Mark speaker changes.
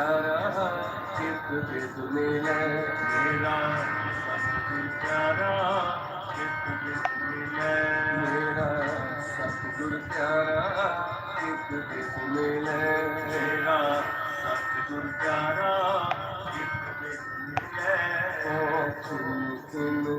Speaker 1: ਪਿਆਰਾ ਚਿਤ ਬਿਦ ਮਿਲੈ ਮੇਰਾ ਸਤਿਗੁਰ ਪਿਆਰਾ ਚਿਤ ਬਿਦ ਮਿਲੈ, ਮੇਰਾ ਸਤਿਗੁਰ ਪਿਆਰਾ ਚਿਤ ਬਿਦ ਮਿਲੈ ਮੇਰਾ ਸਤਿਗੁਰ ਪਿਆਰਾ ਚਿਤ ਬਿਦ ਮਿਲੈ।
Speaker 2: ਓ ਚਿੰਤਨ